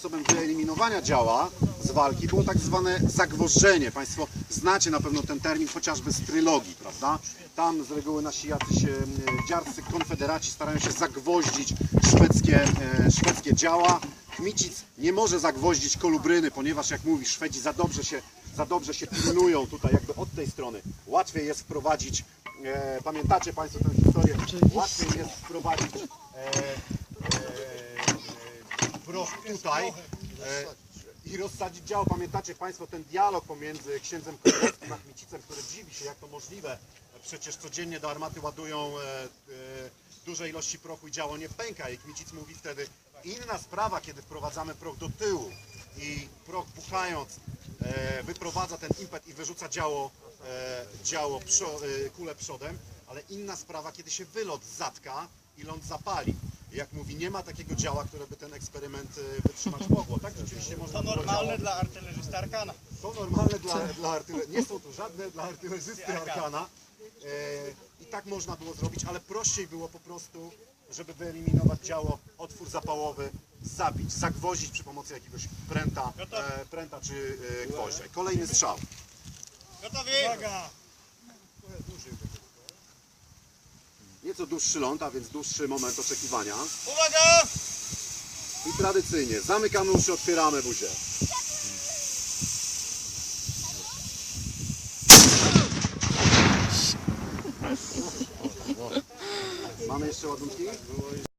sposobem wyeliminowania działa z walki było tak zwane zagwożdżenie. Państwo znacie na pewno ten termin chociażby z trylogii, prawda? Tam z reguły nasi jacyś e, dziarscy konfederaci starają się zagwoździć szwedzkie, e, szwedzkie działa. Kmicic nie może zagwoździć kolubryny, ponieważ jak mówi Szwedzi za dobrze się, za dobrze się pilnują tutaj jakby od tej strony. Łatwiej jest wprowadzić, e, pamiętacie Państwo tę historię, łatwiej jest wprowadzić e, proch tutaj e, i rozsadzić działo. Pamiętacie Państwo ten dialog pomiędzy księdzem Królewskim a Kmicicem, który dziwi się jak to możliwe. Przecież codziennie do armaty ładują e, e, duże ilości prochu i działo nie pęka. I Kmicic mówi wtedy, inna sprawa, kiedy wprowadzamy proch do tyłu i proch buchając wyprowadza ten impet i wyrzuca działo, działo kulę przodem, ale inna sprawa, kiedy się wylot zatka i ląd zapali. Nie ma takiego działa, które by ten eksperyment e, wytrzymać mogło. Tak, rzeczywiście można To było normalne dla artylerzysty Arkana. to normalne dla, dla artylerzysty. Nie są to żadne dla artylerzysty Arkana. E, I tak można było zrobić, ale prościej było po prostu, żeby wyeliminować działo, otwór zapałowy, zabić, zagwoździć przy pomocy jakiegoś pręta, e, pręta czy e, gwoździa. Kolejny strzał. Gotowi? Uwaga! Nieco dłuższy ląd, a więc dłuższy moment oczekiwania. Uwaga! I tradycyjnie zamykamy uszy, otwieramy buzię. Mamy jeszcze ładunki?